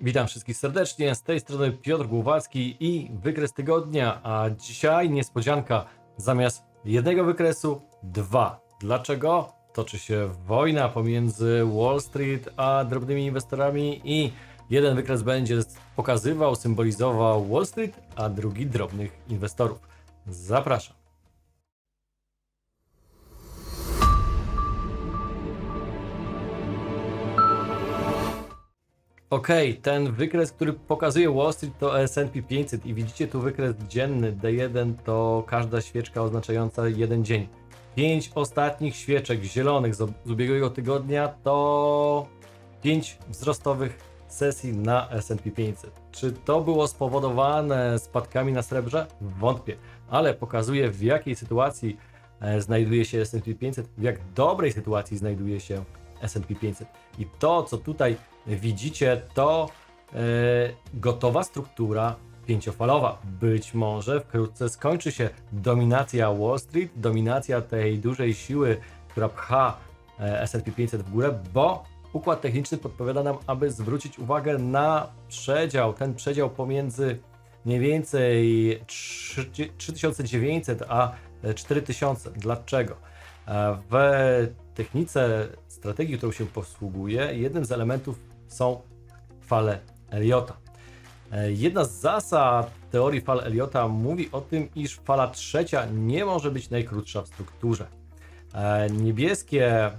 Witam wszystkich serdecznie, z tej strony Piotr Głowacki i wykres tygodnia, a dzisiaj niespodzianka, zamiast jednego wykresu, dwa. Dlaczego? Toczy się wojna pomiędzy Wall Street a drobnymi inwestorami i jeden wykres będzie pokazywał, symbolizował Wall Street, a drugi drobnych inwestorów. Zapraszam. Okej, ten wykres, który pokazuje Wall Street to S&P 500 i widzicie tu wykres dzienny D1 to każda świeczka oznaczająca jeden dzień. Pięć ostatnich świeczek zielonych z, z ubiegłego tygodnia to pięć wzrostowych sesji na S&P 500. Czy to było spowodowane spadkami na srebrze? Wątpię, ale pokazuje w jakiej sytuacji e, znajduje się S&P 500, w jak dobrej sytuacji znajduje się S&P 500. I to, co tutaj widzicie, to e, gotowa struktura pięciofalowa. Być może wkrótce skończy się dominacja Wall Street, dominacja tej dużej siły, która pcha e, S&P 500 w górę, bo układ techniczny podpowiada nam, aby zwrócić uwagę na przedział, ten przedział pomiędzy mniej więcej 3 3900 a 4000. Dlaczego? E, W technice strategii, którą się posługuje, jednym z elementów są fale Eliota. E, Jedna z zasad teorii fal Eliota mówi o tym, iż fala trzecia nie może być najkrótsza w strukturze. E, Niebieskie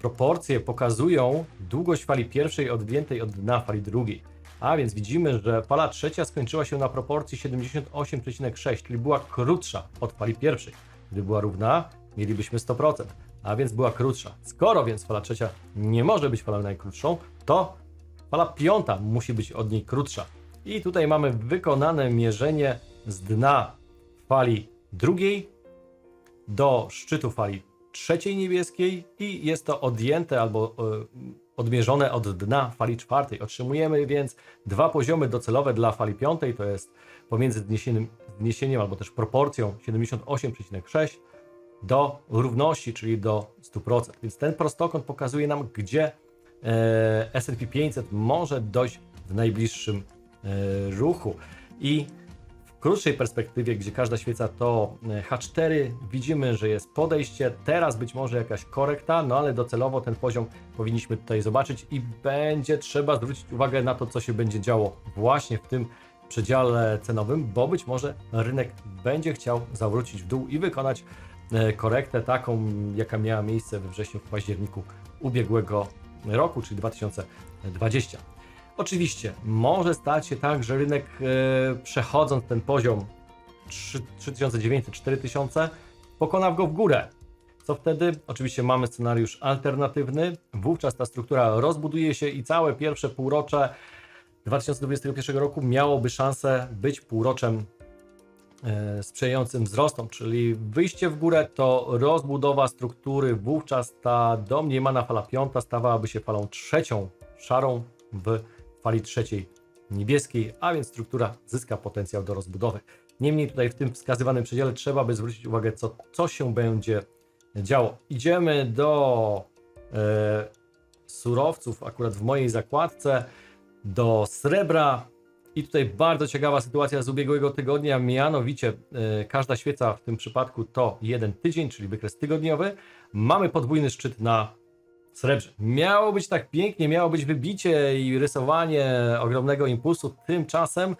proporcje pokazują długość fali pierwszej odjętej od dna fali drugiej. A więc widzimy, że fala trzecia skończyła się na proporcji 78,6, czyli była krótsza od fali pierwszej. Gdyby była równa, mielibyśmy 100%, a więc była krótsza. Skoro więc fala trzecia nie może być falą najkrótszą, to fala piąta musi być od niej krótsza. I tutaj mamy wykonane mierzenie z dna fali drugiej do szczytu fali trzeciej niebieskiej i jest to odjęte albo e, odmierzone od dna fali czwartej. Otrzymujemy więc dwa poziomy docelowe dla fali piątej, to jest pomiędzy zniesieniem, zniesieniem albo też proporcją 78,6 do równości, czyli do 100%. Więc ten prostokąt pokazuje nam, gdzie e, S&P 500 może dojść w najbliższym e, ruchu. I w krótszej perspektywie, gdzie każda świeca to e, H4, widzimy, że jest podejście. Teraz być może jakaś korekta, no ale docelowo ten poziom powinniśmy tutaj zobaczyć i będzie trzeba zwrócić uwagę na to, co się będzie działo właśnie w tym przedziale cenowym, bo być może rynek będzie chciał zawrócić w dół i wykonać korektę taką, jaka miała miejsce we wrześniu, w październiku ubiegłego roku, czyli 2020. Oczywiście może stać się tak, że rynek e, przechodząc ten poziom 3900-4000 pokona go w górę. Co wtedy? Oczywiście mamy scenariusz alternatywny. Wówczas ta struktura rozbuduje się i całe pierwsze półrocze 2021 roku miałoby szansę być półroczem e, sprzyjającym wzrostom, czyli wyjście w górę to rozbudowa struktury, wówczas ta domniemana fala piąta stawałaby się falą trzecią, szarą w fali trzeciej niebieskiej, a więc struktura zyska potencjał do rozbudowy. Niemniej tutaj w tym wskazywanym przedziale trzeba by zwrócić uwagę, co, co się będzie działo. Idziemy do e, surowców, akurat w mojej zakładce, do srebra. I tutaj bardzo ciekawa sytuacja z ubiegłego tygodnia, mianowicie e, każda świeca w tym przypadku to jeden tydzień, czyli wykres tygodniowy. Mamy podwójny szczyt na srebrze. Miało być tak pięknie, miało być wybicie i rysowanie ogromnego impulsu. Tymczasem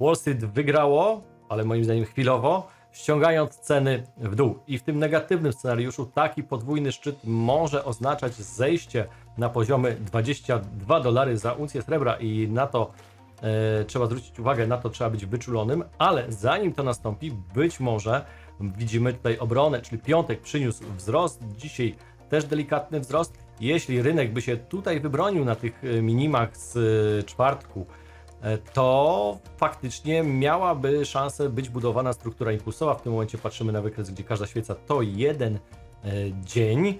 Wall Street wygrało, ale moim zdaniem chwilowo, ściągając ceny w dół. I w tym negatywnym scenariuszu taki podwójny szczyt może oznaczać zejście na poziomy 22 dolary za uncję srebra i na to trzeba zwrócić uwagę, na to trzeba być wyczulonym, ale zanim to nastąpi, być może widzimy tutaj obronę, czyli piątek przyniósł wzrost, dzisiaj też delikatny wzrost. Jeśli rynek by się tutaj wybronił na tych e, minimach z e, czwartku, e, to faktycznie miałaby szansę być budowana struktura impulsowa. W tym momencie patrzymy na wykres, gdzie każda świeca to jeden e, dzień.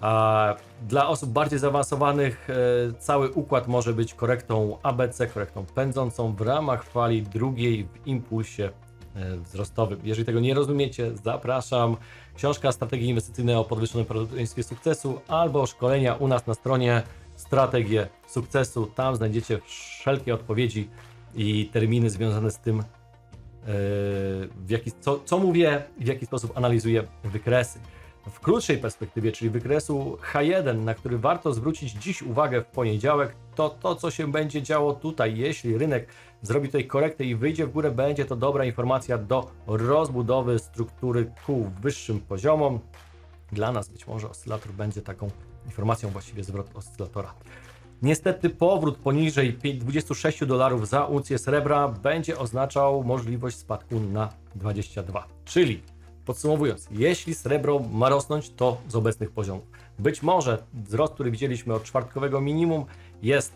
A dla osób bardziej zaawansowanych e, cały układ może być korektą ABC, korektą pędzącą w ramach fali drugiej w impulsie e, wzrostowym. Jeżeli tego nie rozumiecie, zapraszam. Książka Strategii Inwestycyjne o podwyższonym prawdopodobieństwie sukcesu albo szkolenia u nas na stronie strategię sukcesu. Tam znajdziecie wszelkie odpowiedzi i terminy związane z tym, yy, w jaki, co, co mówię i w jaki sposób analizuję wykresy. W krótszej perspektywie, czyli wykresu H1, na który warto zwrócić dziś uwagę w poniedziałek, to to, co się będzie działo tutaj. Jeśli rynek zrobi tutaj korektę i wyjdzie w górę, będzie to dobra informacja do rozbudowy struktury kół wyższym poziomom. Dla nas być może oscylator będzie taką informacją, właściwie zwrot oscylatora. Niestety powrót poniżej 26 dolarów za uncję srebra będzie oznaczał możliwość spadku na 22. Czyli podsumowując, jeśli srebro ma rosnąć, to z obecnych poziomów. Być może wzrost, który widzieliśmy od czwartkowego minimum, jest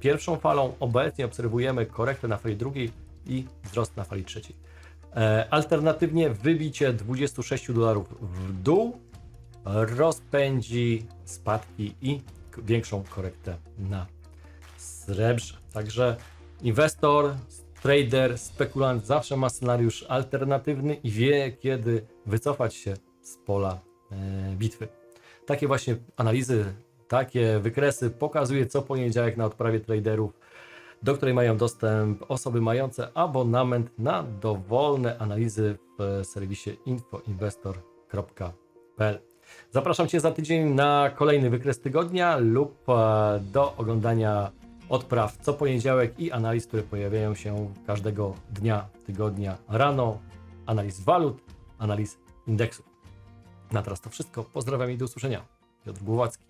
pierwszą falą. Obecnie obserwujemy korektę na fali drugiej i wzrost na fali trzeciej. E, alternatywnie wybicie 26 dolarów w dół rozpędzi spadki i większą korektę na srebrze. Także inwestor, trader, spekulant zawsze ma scenariusz alternatywny i wie, kiedy wycofać się z pola e, bitwy. Takie właśnie analizy, takie wykresy pokazuje co poniedziałek na odprawie traderów, do której mają dostęp osoby mające abonament na dowolne analizy w serwisie infoinvestor.pl. Zapraszam Cię za tydzień na kolejny wykres tygodnia lub e, do oglądania odpraw co poniedziałek i analiz, które pojawiają się każdego dnia tygodnia rano, analiz walut, analiz indeksów. Na teraz to wszystko. Pozdrawiam i do usłyszenia. Piotr Głowacki.